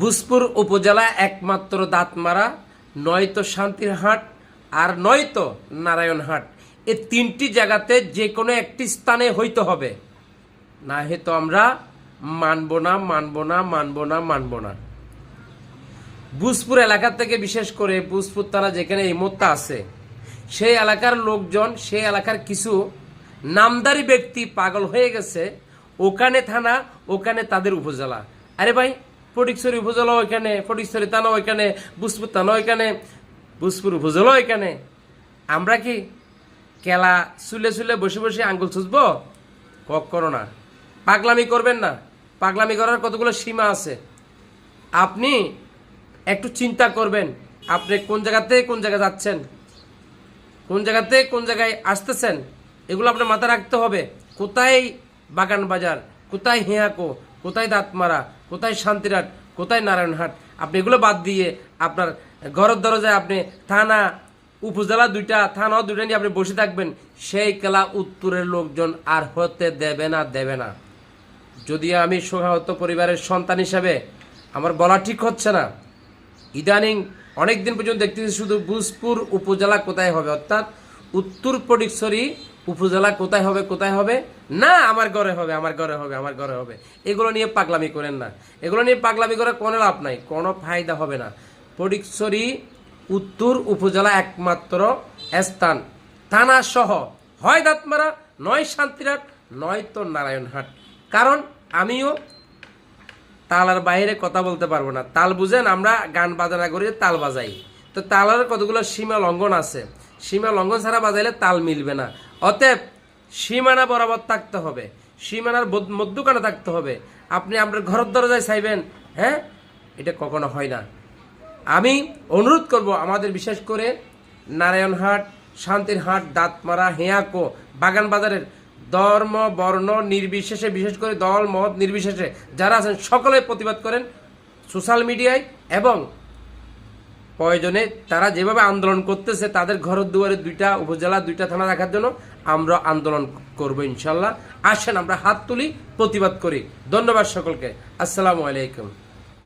ভূজপুর উপজেলা একমাত্র দাঁতমারা, নয়তো শান্তির হাট আর নয়তো নারায়ণহাট। এ তিনটি জায়গাতে যে কোনো একটি স্থানে হইতে হবে। না হয়তো আমরা মানব না মানব না মানব না মানব না। ভূজপুর এলাকা থেকে বিশেষ করে ভূজপুর তারা যেখানে এই মুহূর্তে আছে, সেই এলাকার লোকজন, সেই এলাকার কিছু নামদারি ব্যক্তি পাগল হয়ে গেছে। ওখানে থানা, ওখানে তাদের উপজেলা। আরে ভাই ফটিকছড়ি উপজেলা ওইখানে ফটিকছড়ি থানা ওইখানে ভূজপুর থানা ওইখানে ভূজপুর উপজেলা ওইখানে আমরা কি কেলা চুলে চুলে বসে বসে আঙ্গুল চুষব কক করো না। পাগলামি করবেন না। পাগলামি করার কতগুলো সীমা আছে? আপনি একটু চিন্তা করবেন, আপনি কোন জায়গাতে কোন জায়গায় যাচ্ছেন? কোন জায়গাতে কোন জায়গায় আসতেছেন? এগুলো আপনার মাথায় রাখতে হবে। কোথায় বাগান বাজার? কোথায় হেয়াকো কোথায় দাঁতমারা, কোথায় শান্তিরাট, কোথায় নারায়ণহাট? আপনি এগুলো বাদ দিয়ে আপনার ঘরের দরজায় আপনি থানা, উপজেলা দুইটা, থানা দুইটা নিয়ে আপনি বসে থাকবেন, সেই খেলা উত্তরের লোকজন আর হতে দেবে না দেবে না। যদি আমি সহায়ত পরিবারের সন্তান হিসাবে আমার বলা ঠিক হচ্ছে না, ইদানিং অনেক দিন পর্যন্ত দেখতেছি শুধু ভূজপুর উপজেলা কোথায় হবে, অর্থাৎ উত্তর পডিকছড়ি উপজেলা কোথায় হবে কোথায় হবে? না, আমার ঘরে হবে, আমার ঘরে হবে, আমার ঘরে হবে। এগুলো নিয়ে পাগলামি করেন না। এগুলো নিয়ে পাগলামি করে কোনো লাভ নাই, কোনো ফায়দা হবে না। পডিকছড়ি উত্তর উপজেলা একমাত্র স্থান। থানা সহ হয় দাঁতমারা নয় শান্তিরাট নয় তো নারায়ণহাট। কারণ আমিও তালার বাইরে কথা বলতে পারব না। তাল বুঝেন, আমরা গান বাজনা করি, তাল বাজাই। তো তালের কতগুলো সীমা লঙ্ঘন আছে? সীমা লঙ্ঘন ছাড়া বাজাইলে তাল মিলবে না। অতএব সীমানা বরাবর থাকতে হবে। সীমানার মধ্যখানে থাকতে হবে। আপনি আপনার ঘরের দরজায় চাইবেন হ্যাঁ? এটা কখনো হয় না। আমি অনুরোধ করব আমাদের বিশেষ করে নারায়ণহাট, শান্তিরহাট, দাঁতমারা, হেয়াকো বাগান বাজারের ধর্ম, বর্ণ, নির্বিশেষে, বিশেষ করে দল, মত নির্বিশেষে যারা আছেন, সকলে প্রতিবাদ করেন সোশ্যাল মিডিয়ায় এবং প্রয়োজনে তারা যেভাবে আন্দোলন করতেছে, তাদের ঘর দুয়ারে দুইটা উপজেলা, দুইটা থানা রাখার জন্য আমরা আন্দোলন করব ইনশাল্লাহ। আসেন, আমরা হাত তুলি, প্রতিবাদ করি। ধন্যবাদ সকলকে। আসসালামু আলাইকুম।